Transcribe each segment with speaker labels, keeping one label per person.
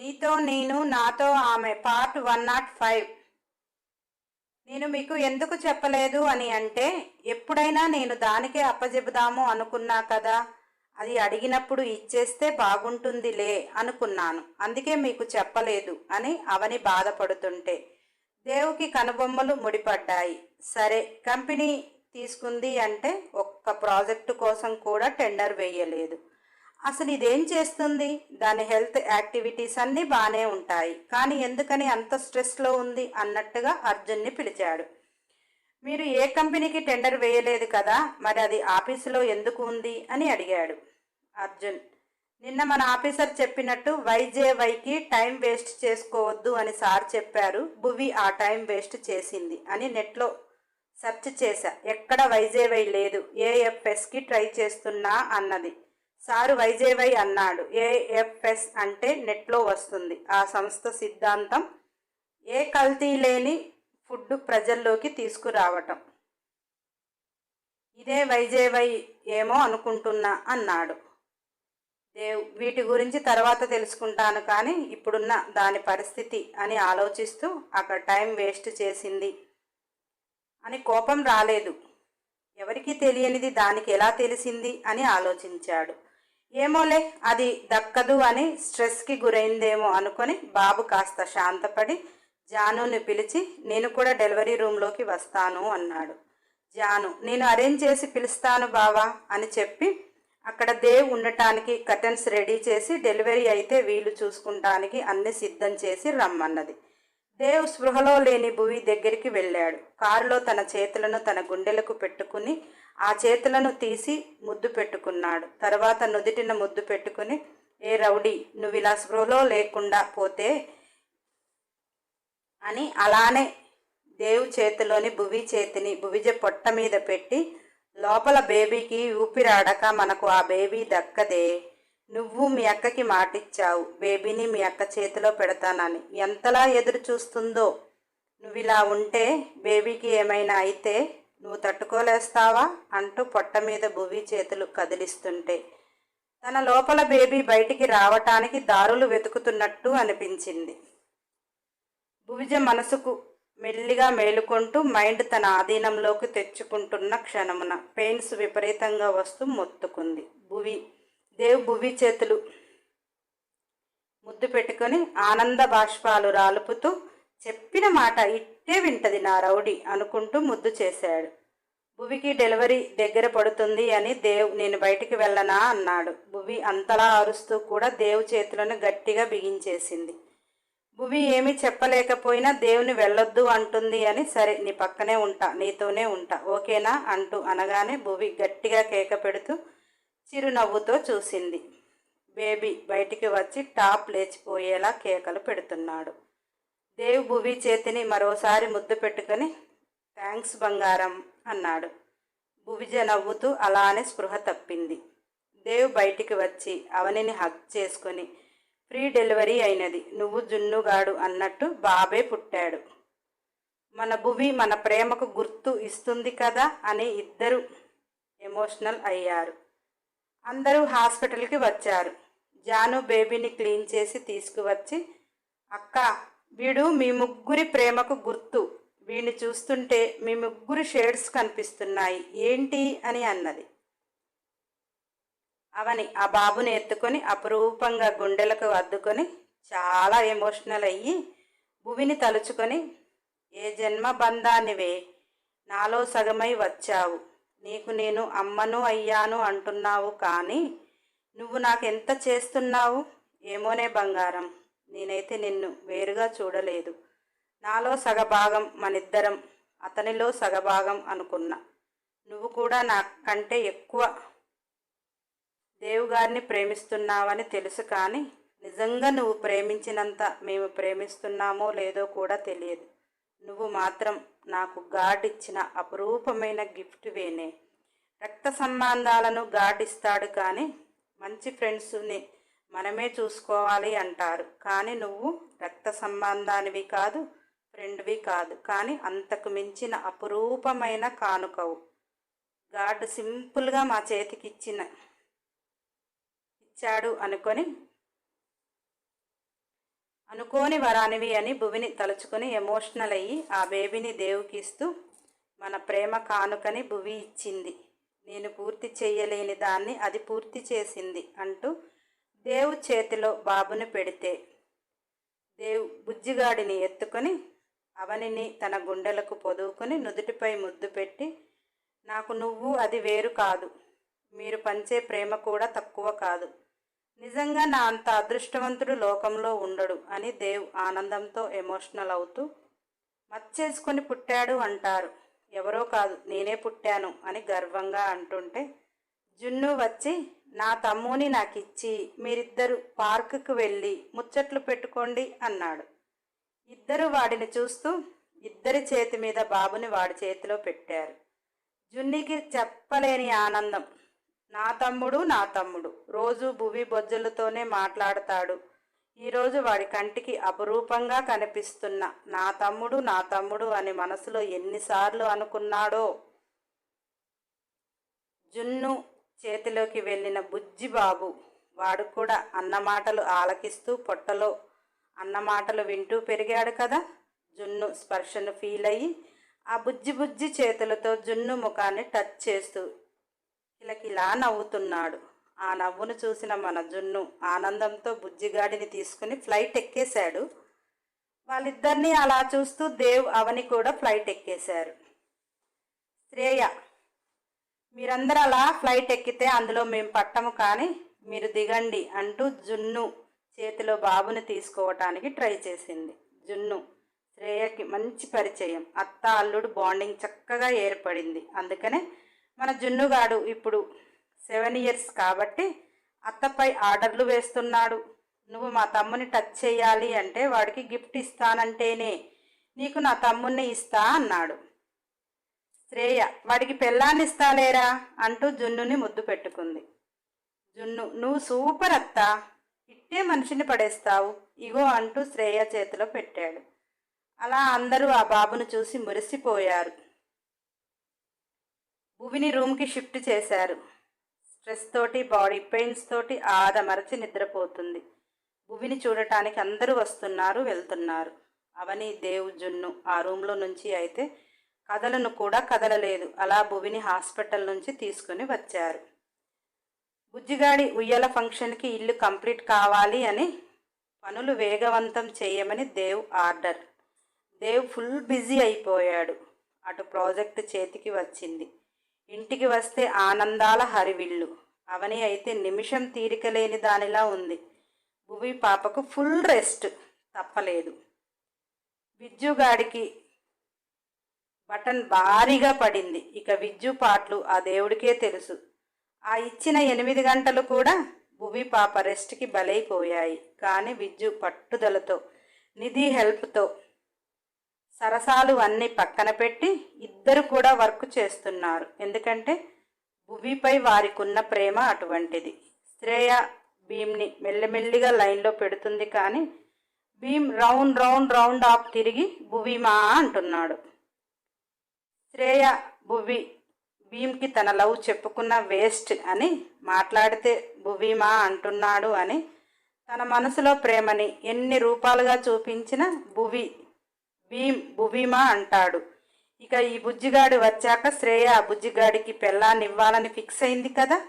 Speaker 1: నీతో నేను నాతో ఆమె పార్ట్ వన్ నాట్ ఫైవ్. నేను మీకు ఎందుకు చెప్పలేదు అని అంటే ఎప్పుడైనా నేను దానికే అప్పజెబుదాము అనుకున్నా కదా అది అడిగినప్పుడు ఇచ్చేస్తే బాగుంటుందిలే అనుకున్నాను. అందుకే మీకు చెప్పలేదు అని అవని బాధపడుతుంటే దేవుకి కనుబొమ్మలు ముడిపడ్డాయి. సరే కంపెనీ తీసుకుంది అంటే ఒక్క ప్రాజెక్టు కోసం కూడా టెండర్ వేయలేదు. అసలు ఇదేం చేస్తుంది? దాని హెల్త్ యాక్టివిటీస్ అన్నీ బాగానే ఉంటాయి. కానీ ఎందుకని అంత స్ట్రెస్లో ఉంది? అన్నట్టుగా అర్జున్ని పిలిచాడు. మీరు ఏ కంపెనీకి టెండర్ వేయలేదు కదా? మరి అది ఆఫీసులో ఎందుకు ఉంది? అని అడిగాడు అర్జున్. నిన్న మన ఆఫీసర్ చెప్పినట్టు వైజేవైకి టైం వేస్ట్ చేసుకోవద్దు అని సార్ చెప్పారు. భువి ఆ టైం వేస్ట్ చేసింది అని నెట్లో సెర్చ్ చేశా. ఎక్కడ వైజేవై లేదు? ఏఎఫ్ఎస్కి ట్రై చేస్తున్నా అన్నది. సారు వైజేవై అన్నాడు. ఏఎఫ్ఎస్ అంటే నెట్లో వస్తుంది. ఆ సంస్థ సిద్ధాంతం ఏ కల్తీ లేని ఫుడ్ ప్రజల్లోకి తీసుకురావటం. ఇదే వైజేవై ఏమో అనుకుంటున్నా అన్నాడు. దేవ్ వీటి గురించి తర్వాత తెలుసుకుంటాను కానీ ఇప్పుడున్న దాని పరిస్థితి అని ఆలోచిస్తూ అక్కడ టైం వేస్ట్ చేసింది అని కోపం రాలేదు. ఎవరికీ తెలియనిది దానికి ఎలా తెలిసింది అని ఆలోచించాడు. ఏమోలే అది దక్కదు అని స్ట్రెస్కి గురైందేమో అనుకొని బాబు కాస్త శాంతపడి జానుని పిలిచి నేను కూడా డెలివరీ రూమ్లోకి వస్తాను అన్నాడు. జాను నేను అరేంజ్ చేసి పిలుస్తాను బావా అని చెప్పి అక్కడ దేవ్ ఉండటానికి కర్టన్స్ రెడీ చేసి డెలివరీ అయితే వీలు చూసుకుంటానికి అన్ని సిద్ధం చేసి రమ్మన్నది. దేవ్ స్పృహలో లేని భువి దగ్గరికి వెళ్ళాడు. కారులో తన చేతులను తన గుండెలకు పెట్టుకుని ఆ చేతులను తీసి ముద్దు పెట్టుకున్నాడు. తర్వాత నుదిటిన ముద్దు పెట్టుకుని ఏ రౌడీ నువ్వు ఇలా స్పృహలో లేకుండా పోతే అని అలానే దేవు చేతిలోని భువి చేతిని భువిజ పొట్ట మీద పెట్టి లోపల బేబీకి ఊపిరాడక మనకు ఆ బేబీ దక్కదే. నువ్వు మీ అక్కకి మాటిచ్చావు. బేబీని మీ అక్క చేతిలో పెడతానని. ఎంతలా ఎదురు చూస్తుందో నువ్వు ఇలా ఉంటే బేబీకి ఏమైనా అయితే నువ్వు తట్టుకోలేస్తావా? అంటూ పొట్ట మీద భువి చేతులు కదిలిస్తుంటే. తన లోపల బేబీ బయటికి రావటానికి దారులు వెతుకుతున్నట్టు అనిపించింది. భువిజ మనసుకు మెల్లిగా మేలుకుంటూ మైండ్ తన ఆధీనంలోకి తెచ్చుకుంటున్న క్షణమున పెయిన్స్ విపరీతంగా వస్తూ మొత్తుకుంది. భువి దేవ్ భువి చేతులు ముద్దు పెట్టుకొని ఆనంద బాష్పాలు రాలుపుతూ చెప్పిన మాట ఇట్టే వింటది నా రౌడీ అనుకుంటూ ముద్దు చేశాడు. భువికి డెలివరీ దగ్గర పడుతుంది అని దేవ్ నేను బయటికి వెళ్ళనా అన్నాడు. భువి అంతలా అరుస్తూ కూడా దేవ్ చేతులను గట్టిగా బిగించేసింది. భువి ఏమీ చెప్పలేకపోయినా దేవుని వెళ్ళొద్దు అంటుంది అని సరే నీ పక్కనే ఉంటా నీతోనే ఉంటా ఓకేనా అంటూ అనగానే భువి గట్టిగా కేక పెడుతూ చిరునవ్వుతో చూసింది. బేబీ బయటికి వచ్చి టాప్ లేచిపోయేలా కేకలు పెడుతున్నాడు. దేవ్ భువి చేతిని మరోసారి ముద్దు పెట్టుకొని థ్యాంక్స్ బంగారం అన్నాడు. భువిజ నవ్వుతూ అలానే స్పృహ తప్పింది. దేవ్ బయటికి వచ్చి అవనిని హక్ చేసుకొని ఫ్రీ డెలివరీ అయినది నువ్వు జున్నుగాడు అన్నట్టు బాబే పుట్టాడు. మన భువి మన ప్రేమకు గుర్తు ఇస్తుంది కదా అని ఇద్దరు ఎమోషనల్ అయ్యారు. అందరూ హాస్పిటల్కి వచ్చారు. జాను బేబీని క్లీన్ చేసి తీసుకువచ్చి అక్క వీడు మీ ముగ్గురి ప్రేమకు గుర్తు. వీడిని చూస్తుంటే మీ ముగ్గురు షేడ్స్ కనిపిస్తున్నాయి. ఏంటి అని అన్నది. అవని ఆ బాబుని ఎత్తుకొని అపురూపంగా గుండెలకు అద్దుకొని చాలా ఎమోషనల్ అయ్యి భువిని తలుచుకొని ఏ జన్మ బంధానివే? నాలో సగమై వచ్చావు. నీకు నేను అమ్మను అయ్యాను అంటున్నావు కానీ నువ్వు నాకు ఎంత చేస్తున్నావు? ఏమోనే బంగారం. నేనైతే నిన్ను వేరుగా చూడలేదు. నాలో సగభాగం మనిద్దరం అతనిలో సగభాగం అనుకున్నా. నువ్వు కూడా నాకంటే ఎక్కువ దేవుగారిని ప్రేమిస్తున్నావని తెలుసు కానీ నిజంగా నువ్వు ప్రేమించినంత మేము ప్రేమిస్తున్నామో లేదో కూడా తెలియదు. నువ్వు మాత్రం నాకు గాడ్ ఇచ్చిన అపురూపమైన గిఫ్ట్ వేనే. రక్త సంబంధాలను గాడ్ ఇస్తాడు కానీ మంచి ఫ్రెండ్స్ని మనమే చూసుకోవాలి అంటారు. కానీ నువ్వు రక్త సంబంధానివి కాదు ఫ్రెండ్వి కాదు. కానీ అంతకు మించిన అపురూపమైన కానుకవు. గాడ్ సింపుల్గా మా చేతికి ఇచ్చిన ఇచ్చాడు అనుకొని అనుకోని వరానివి అని భువిని తలుచుకొని ఎమోషనల్ అయ్యి ఆ బేబీని దేవుకి ఇస్తూ మన ప్రేమ కానుకని భువి ఇచ్చింది. నేను పూర్తి చేయలేని దాన్ని అది పూర్తి చేసింది అంటూ దేవు చేతిలో బాబుని పెడితే దేవు బుజ్జిగాడిని ఎత్తుకొని అవనిని తన గుండెలకు పొదువుకొని నుదుటిపై ముద్దు పెట్టి నాకు నువ్వు అది వేరు కాదు. మీరు పంచే ప్రేమ కూడా తక్కువ కాదు. నిజంగా నా అంత అదృష్టవంతుడు లోకంలో ఉండడు అని దేవ్ ఆనందంతో ఎమోషనల్ అవుతూ మచ్చేసుకొని పుట్టాడు అంటారు. ఎవరో కాదు నేనే పుట్టాను అని గర్వంగా అంటుంటే జున్ను వచ్చి నా తమ్ముని నాకు ఇచ్చి మీరిద్దరు పార్కుకు వెళ్ళి ముచ్చట్లు పెట్టుకోండి అన్నాడు. ఇద్దరు వాడిని చూస్తూ ఇద్దరి చేతి మీద బాబుని వాడి చేతిలో పెట్టారు. జున్నికి చెప్పలేని ఆనందం. నా తమ్ముడు నా తమ్ముడు రోజు భువి బొజ్జలతోనే మాట్లాడతాడు. ఈరోజు వాడి కంటికి అపురూపంగా కనిపిస్తున్న నా తమ్ముడు నా తమ్ముడు అని మనసులో ఎన్నిసార్లు అనుకున్నాడో. జున్ను చేతిలోకి వెళ్ళిన బుజ్జి బాబు వాడు కూడా అన్నమాటలు ఆలకిస్తూ పొట్టలో అన్నమాటలు వింటూ పెరిగాడు కదా. జున్ను స్పర్శను ఫీల్ అయ్యి ఆ బుజ్జి బుజ్జి చేతులతో జున్ను ముఖాన్ని టచ్ చేస్తూ కిలకిలా నవ్వుతున్నాడు. ఆ నవ్వును చూసిన మన జున్ను ఆనందంతో బుజ్జిగాడిని తీసుకుని ఫ్లైట్ ఎక్కేశాడు. వాళ్ళిద్దరినీ అలా చూస్తూ దేవ్ అవని కూడా ఫ్లైట్ ఎక్కేశారు. శ్రేయ మీరందరూ అలా ఫ్లైట్ ఎక్కితే అందులో మేము పట్టము కానీ మీరు దిగండి అంటూ జున్ను చేతిలో బాబుని తీసుకోవటానికి ట్రై చేసింది. జున్ను శ్రేయకి మంచి పరిచయం. అత్త అల్లుడు బాండింగ్ చక్కగా ఏర్పడింది. అందుకనే మన జున్నుగాడు ఇప్పుడు సెవెన్ ఇయర్స్ కాబట్టి అత్తపై ఆర్డర్లు వేస్తున్నాడు. నువ్వు మా తమ్ముని టచ్ చేయాలి అంటే వాడికి గిఫ్ట్ ఇస్తానంటేనే నీకు నా తమ్ముణ్ణి ఇస్తా అన్నాడు. శ్రేయ వాడికి పెళ్ళాన్నిస్తాలేరా? అంటూ జున్నుని ముద్దు పెట్టుకుంది. జున్ను నువ్వు సూపర్ అత్త. ఇట్టే మనిషిని పడేస్తావు. ఇగో అంటూ శ్రేయ చేతిలో పెట్టాడు. అలా అందరూ ఆ బాబును చూసి మురిసిపోయారు. భువిని రూమ్కి షిఫ్ట్ చేశారు. స్ట్రెస్ తోటి బాడీ పెయిన్స్ తోటి ఆదమరచి నిద్రపోతుంది. భువిని చూడటానికి అందరూ వస్తున్నారు వెళ్తున్నారు. అవని దేవ్ జున్ను ఆ రూమ్లో నుంచి అయితే కదలను కూడా కదలలేదు. అలా భువిని హాస్పిటల్ నుంచి తీసుకుని వచ్చారు. బుజ్జిగాడి ఉయ్యల ఫంక్షన్కి ఇల్లు కంప్లీట్ కావాలి అని పనులు వేగవంతం చేయమని Dev order. Dev full busy అయిపోయాడు. అటు ప్రాజెక్ట్ చేతికి వచ్చింది. ఇంటికి వస్తే ఆనందాల హరివిల్లు. అవని అయితే నిమిషం తీరిక లేని దానిలా ఉంది. భువి పాపకు ఫుల్ రెస్ట్ తప్పలేదు. బిజ్జుగాడికి బటన్ భారీగా పడింది. ఇక విద్యు పాటలు ఆ దేవుడికే తెలుసు. ఆ ఇచ్చిన ఎనిమిది గంటలు కూడా భువి పాప రెస్ట్కి బలైపోయాయి. కానీ విద్యు పట్టుదలతో నిధి హెల్ప్తో సరసాలు అన్నీ పక్కన పెట్టి ఇద్దరు కూడా వర్క్ చేస్తున్నారు. ఎందుకంటే భువిపై వారికున్న ప్రేమ అటువంటిది. శ్రేయ భీమ్ని మెల్లిమెల్లిగా లైన్లో పెడుతుంది కానీ Bheem round round round off తిరిగి భువిమా అంటున్నాడు. శ్రేయ భువి భీమ్కి తన లవ్ చెప్పుకున్న వేస్ట్ అని మాట్లాడితే భువీమా అంటున్నాడు అని. తన మనసులో ప్రేమని ఎన్ని రూపాలుగా చూపించిన భువి భీమ్ భువీమా అంటాడు. ఇక ఈ బుజ్జిగాడు వచ్చాక శ్రేయ ఆ బుజ్జిగాడికి పెళ్ళాన్ని ఇవ్వాలని ఫిక్స్ అయింది కదా?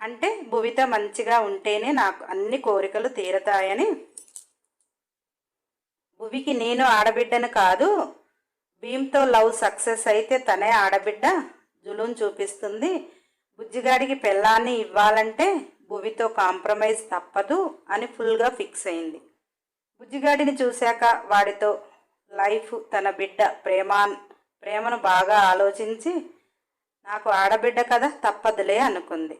Speaker 1: అంటే భువిత మంచిగా ఉంటేనే నాకు అన్ని కోరికలు తీరతాయని. భువికి నేను ఆడబిడ్డను కాదు భీమ్తో లవ్ సక్సెస్ అయితే తనే ఆడబిడ్డ జులుం చూపిస్తుంది. బుజ్జిగాడికి పెళ్ళాన్ని ఇవ్వాలంటే భువితో కాంప్రమైజ్ తప్పదు అని ఫుల్గా ఫిక్స్ అయింది. బుజ్జిగాడిని చూశాక వాడితో లైఫ్ తన బిడ్డ ప్రేమాన్ ప్రేమను బాగా ఆలోచించి నాకు ఆడబిడ్డ కదా తప్పదులే అనుకుంది.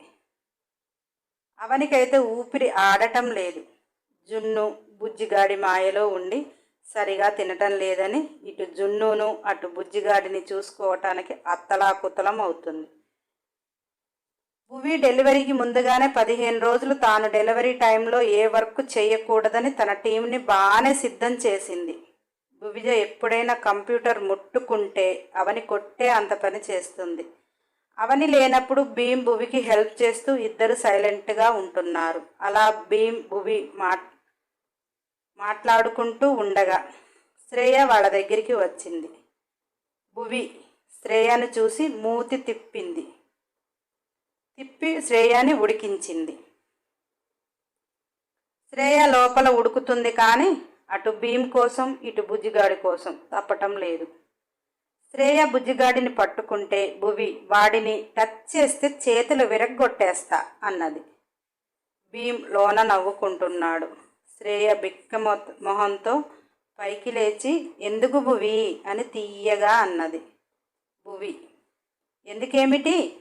Speaker 1: అవనికైతే ఊపిరి ఆడటం లేదు. జున్ను బుజ్జిగాడి మాయలో ఉండి సరిగా తినటం లేదని ఇటు జున్నును అటు బుజ్జిగాడిని చూసుకోవటానికి అత్తలాకుతలం అవుతుంది. భువి డెలివరీకి ముందుగానే పదిహేను రోజులు తాను డెలివరీ టైంలో ఏ వర్క్ చేయకూడదని తన టీంని బాగానే సిద్ధం చేసింది. భువిజ ఎప్పుడైనా కంప్యూటర్ ముట్టుకుంటే అవని కొట్టే అంత పని చేస్తుంది. అవని లేనప్పుడు భీమ్ భువికి హెల్ప్ చేస్తూ ఇద్దరు సైలెంట్గా ఉంటున్నారు. అలా భీమ్ భువి మా మాట్లాడుకుంటూ ఉండగా శ్రేయ వాళ్ళ దగ్గరికి వచ్చింది. భువి శ్రేయను చూసి మూతి తిప్పింది. తిప్పి శ్రేయని ఉడికించింది. శ్రేయ లోపల ఉడుకుతుంది కానీ అటు భీమ్ కోసం ఇటు బుజ్జిగాడి కోసం తప్పటం లేదు. శ్రేయ బుజ్జిగాడిని పట్టుకుంటే భువి వాడిని టచ్ చేస్తే చేతులు విరగ్గొట్టేస్తా అన్నది. భీమ్ లోన నవ్వుకుంటున్నాడు. శ్రేయ బిక్క మొహంతో పైకి లేచి ఎందుకు భువి? అని తీయగా అన్నది. భువి ఎందుకేమిటి?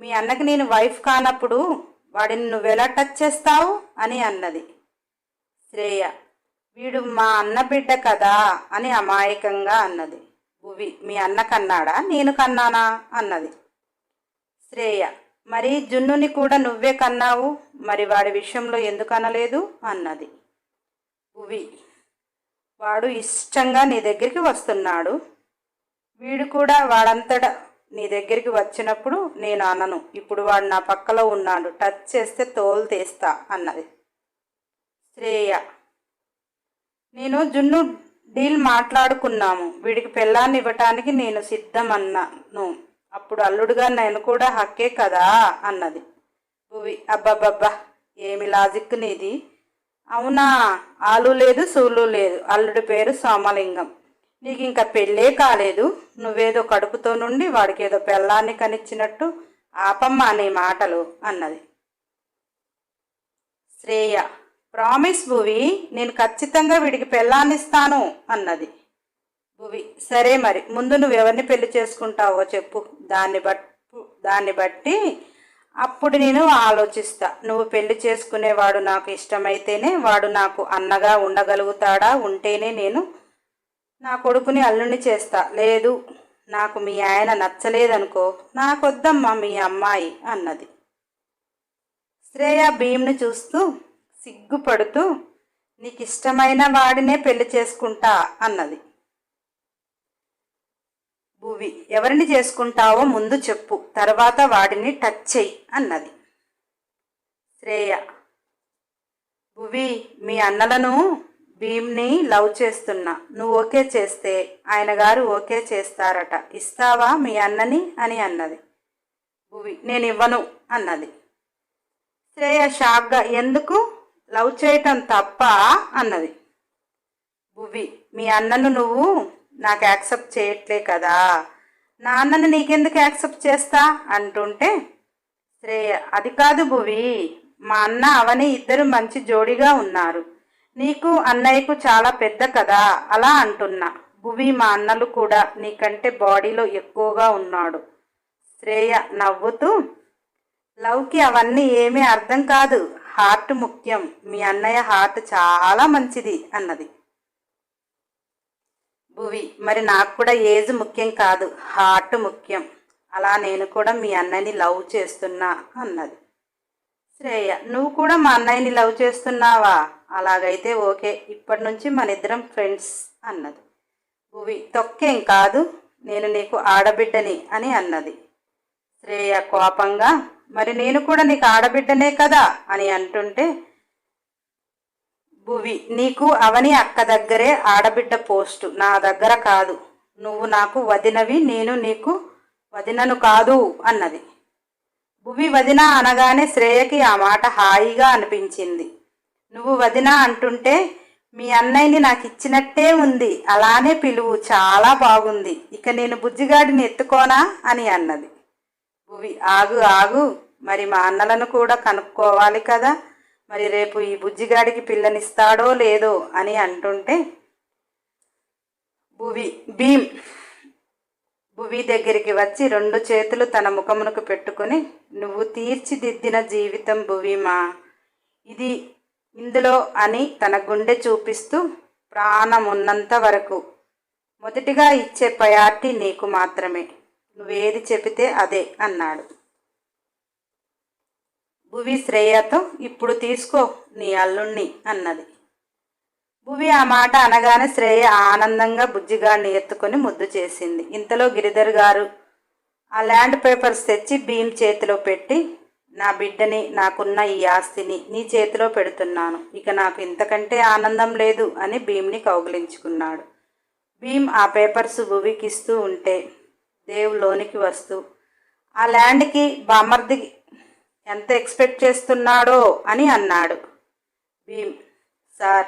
Speaker 1: మీ అన్నకి నేను వైఫ్ కానప్పుడు వాడిని నువ్వెలా టచ్ చేస్తావు? అని అన్నది. శ్రేయ వీడు మా అన్న బిడ్డ కదా? అని అమాయకంగా అన్నది. భువి మీ అన్న కన్నాడా? నేను కన్నానా? అన్నది. శ్రేయ మరి జున్నుని కూడా నువ్వే కన్నావు? మరి వాడి విషయంలో ఎందుకు అనలేదు అన్నది. భువి వాడు ఇష్టంగా నీ దగ్గరికి వస్తున్నాడు. వీడు కూడా వాడంతట నీ దగ్గరికి వచ్చినప్పుడు నేను అనను. ఇప్పుడు వాడు నా పక్కలో ఉన్నాడు. టచ్ చేస్తే తోలు తీస్తా అన్నది. శ్రేయ. నేను జున్ను డీల్ మాట్లాడుకున్నాము. వీడికి పెళ్ళాన్ని ఇవ్వటానికి నేను సిద్ధమన్నాను. అప్పుడు అల్లుడుగా నేను కూడా హక్కే కదా అన్నది. భువి అబ్బబ్బబ్బా ఏమి లాజిక్ నీది? అవునా? ఆలు లేదు సూలు లేదు. అల్లుడి పేరు సోమలింగం. నీకు ఇంకా పెళ్ళే కాలేదు. నువ్వేదో కడుపుతో నుండి వాడికి ఏదో పెళ్ళాన్ని కనిచ్చినట్టు ఆపమ్మా నీ మాటలు అన్నది. శ్రేయ ప్రామిస్ భువి నేను ఖచ్చితంగా వీడికి పెళ్ళాన్నిస్తాను అన్నది. భువి సరే మరి ముందు నువ్వు ఎవరిని పెళ్ళి చేసుకుంటావో చెప్పు. దాన్ని బట్ దాన్ని బట్టి అప్పుడు నేను ఆలోచిస్తా నువ్వు పెళ్ళి చేసుకునేవాడు నాకు ఇష్టమైతేనే వాడు నాకు అన్నగా ఉండగలుగుతాడా? ఉంటేనే నేను నా కొడుకుని అల్లుని చేస్తా. లేదు నాకు మీ ఆయన నచ్చలేదనుకో నాకొద్దమ్మా మీ అమ్మాయి అన్నది. శ్రేయ భీమ్ని చూస్తూ సిగ్గుపడుతూ నీకు ఇష్టమైన వాడినే పెళ్ళి చేసుకుంటా అన్నది. భువి ఎవరిని చేసుకుంటావో ముందు చెప్పు తర్వాత వాడిని టచ్ చెయ్యి అన్నది. శ్రేయ భువి మీ అన్నలను భీమ్ని లవ్ చేస్తున్నా నువ్వు ఓకే చేస్తే ఆయన గారు ఓకే చేస్తారట ఇస్తావా మీ అన్నని అని అన్నది. భువి నేను ఇవ్వను అన్నది. శ్రేయ షాక్గా ఎందుకు? లవ్ చేయటం తప్ప అన్నది. భువి మీ అన్నను నువ్వు నాకు యాక్సెప్ట్ చేయట్లే కదా. నాన్నని నీకెందుకు యాక్సెప్ట్ చేస్తా? అంటుంటే శ్రేయ అది కాదు భువి. మా అన్న అవని ఇద్దరు మంచి జోడిగా ఉన్నారు. నీకు అన్నయ్యకు చాలా పెద్ద కదా? అలా అంటున్నా. భువి మా అన్నలు కూడా నీకంటే బాడీలో ఎక్కువగా ఉన్నాడు. శ్రేయ నవ్వుతూ లవ్కి అవన్నీ ఏమీ అర్థం కాదు. హార్ట్ ముఖ్యం. మీ అన్నయ్య హార్ట్ చాలా మంచిది అన్నది. భువి మరి నాకు కూడా ఏజ్ ముఖ్యం కాదు హార్ట్ ముఖ్యం. అలా నేను కూడా మీ అన్నయ్యని లవ్ చేస్తున్నా అన్నది. శ్రేయ నువ్వు కూడా మా అన్నయ్యని లవ్ చేస్తున్నావా? అలాగైతే ఓకే. ఇప్పటి నుంచి మన ఇద్దరం ఫ్రెండ్స్ అన్నది. భువి తొక్కేం కాదు నేను నీకు ఆడబిడ్డని అని అన్నది. శ్రేయ కోపంగా మరి నేను కూడా నీకు ఆడబిడ్డనే కదా అని అంటుంటే భువి నీకు అవని అక్క దగ్గరే ఆడబిడ్డ పోస్టు. నా దగ్గర కాదు. నువ్వు నాకు వదినవి నేను నీకు వదినను కాదు అన్నది. భువి వదిన అనగానే శ్రేయకి ఆ మాట హాయిగా అనిపించింది. నువ్వు వదిన అంటుంటే మీ అన్నయ్యని నాకు ఇచ్చినట్టే ఉంది. అలానే పిలువు. చాలా బాగుంది. ఇక నేను బుజ్జిగాడిని ఎత్తుకోనా? అని అన్నది. భువి ఆగు ఆగు. మరి మా అన్నలను కూడా కనుక్కోవాలి కదా. మరి రేపు ఈ బుజ్జిగాడికి పిల్లనిస్తాడో లేదో అని అంటుంటే భువి భీమ్ భువి దగ్గరికి వచ్చి రెండు చేతులు తన ముఖమునకు పెట్టుకొని నువ్వు తీర్చిదిద్దిన జీవితం భువిమా. ఇది ఇందులో అని తన గుండె చూపిస్తూ ప్రాణం ఉన్నంత వరకు మొదటిగా ఇచ్చే ప్రయారిటీ నీకు మాత్రమే. నువ్వేది చెబితే అదే అన్నాడు. భువి శ్రేయతో ఇప్పుడు తీసుకో నీ అల్లుణ్ణి అన్నది. భువి ఆ మాట అనగానే శ్రేయ ఆనందంగా బుజ్జిగాడిని ఎత్తుకొని ముద్దు చేసింది. ఇంతలో గిరిధర్ గారు ఆ ల్యాండ్ పేపర్స్ తెచ్చి భీమ్ చేతిలో పెట్టి నా బిడ్డని నాకున్న ఈ ఆస్తిని నీ చేతిలో పెడుతున్నాను. ఇక నాకు ఇంతకంటే ఆనందం లేదు అని భీమ్ని కౌగిలించుకున్నాడు. భీమ్ ఆ పేపర్స్ భువికిస్తూ ఉంటే దేవులోనికి వస్తూ ఆ ల్యాండ్కి బామర్ది ఎంత ఎక్స్పెక్ట్ చేస్తున్నాడో అని అన్నాడు. భీమ్ సార్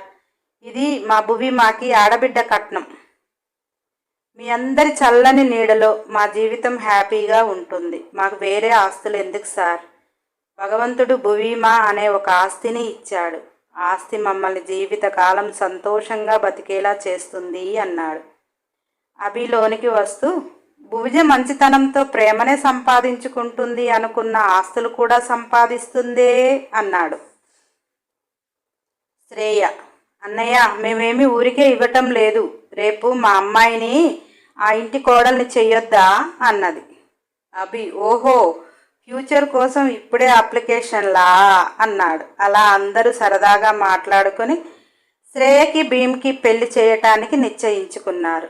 Speaker 1: ఇది మా భువి మాకి ఆడబిడ్డ కట్నం. మీ అందరి చల్లని నీడలో మా జీవితం హ్యాపీగా ఉంటుంది. మాకు వేరే ఆస్తులు ఎందుకు సార్? భగవంతుడు భువీమా అనే ఒక ఆస్తిని ఇచ్చాడు. ఆస్తి మమ్మల్ని జీవితకాలం సంతోషంగా బతికేలా చేస్తుంది అన్నాడు. అభిలోనికి వస్తూ భువిజ మంచితనంతో ప్రేమనే సంపాదించుకుంటుంది అనుకున్న ఆస్తులు కూడా సంపాదిస్తుందే అన్నాడు. శ్రేయ అన్నయ్య మేమేమి ఊరికే ఇవ్వటం లేదు. రేపు మా అమ్మాయిని ఆ ఇంటి కోడల్ని చెయ్యొద్దా? అన్నది. అభి ఓహో ఫ్యూచర్ కోసం ఇప్పుడే అప్లికేషన్లా? అన్నాడు. అలా అందరూ సరదాగా మాట్లాడుకొని శ్రేయకి భీమ్కి పెళ్ళి చేయటానికి నిశ్చయించుకున్నారు.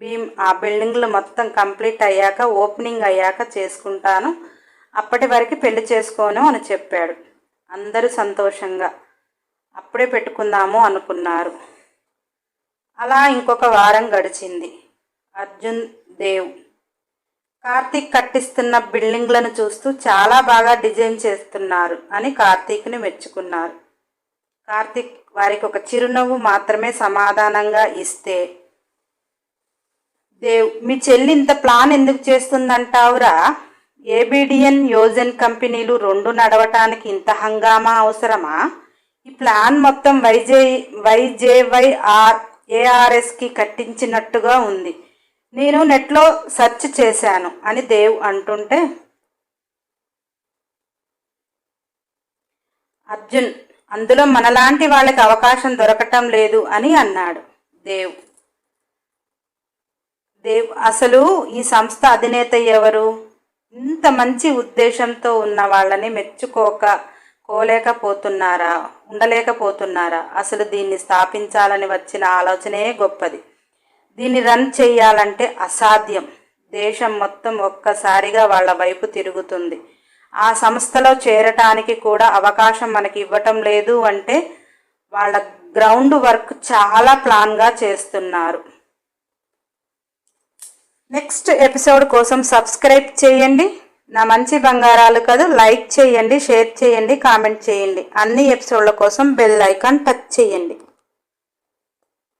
Speaker 1: భీమ్ ఆ బిల్డింగ్లు మొత్తం కంప్లీట్ అయ్యాక ఓపెనింగ్ అయ్యాక చేసుకుంటాను. అప్పటి వరకు పెళ్ళి చేసుకోను అని చెప్పాడు. అందరూ సంతోషంగా అప్పుడే పెట్టుకుందాము అనుకున్నారు. అలా ఇంకొక వారం గడిచింది. అర్జున్ దేవ్. కార్తీక్ కట్టిస్తున్న బిల్డింగ్లను చూస్తూ చాలా బాగా డిజైన్ చేస్తున్నారు అని కార్తీక్ని మెచ్చుకున్నారు. కార్తీక్ వారికి ఒక చిరునవ్వు మాత్రమే సమాధానంగా ఇస్తే దేవ్ మీ చెల్లి ఇంత ప్లాన్ ఎందుకు చేస్తుందంటావురా? ఏబిడిఎన్ యోజన్ కంపెనీలు రెండు నడవటానికి ఇంత హంగామా అవసరమా? ఈ ప్లాన్ మొత్తం వైజే వైజేవైఆర్ ఏఆర్ఎస్కి కట్టించినట్టుగా ఉంది. నేను నెట్లో సెర్చ్ చేశాను అని దేవ్ అంటుంటే అర్జున్ అందులో మనలాంటి వాళ్ళకి అవకాశం దొరకటం లేదు అని అన్నాడు దేవ్. దేవ్ అసలు ఈ సంస్థ అధినేత ఎవరు? ఇంత మంచి ఉద్దేశంతో ఉన్న వాళ్ళని మెచ్చుకోక కోలేకపోతున్నారా ఉండలేకపోతున్నారా? అసలు దీన్ని స్థాపించాలని వచ్చిన ఆలోచనే గొప్పది. దీన్ని రన్ చేయాలంటే అసాధ్యం. దేశం మొత్తం ఒక్కసారిగా వాళ్ళ వైపు తిరుగుతుంది. ఆ సంస్థలో చేరటానికి కూడా అవకాశం మనకి ఇవ్వటం లేదు అంటే వాళ్ళ గ్రౌండ్ వర్క్ చాలా ప్లాన్గా చేస్తున్నారు. నెక్స్ట్ ఎపిసోడ్ కోసం సబ్స్క్రైబ్ చేయండి. నా మంచి బంగారాలు కదా లైక్ చేయండి షేర్ చేయండి కామెంట్ చేయండి. అన్ని ఎపిసోడ్ల కోసం బెల్ ఐకాన్ టచ్ చేయండి.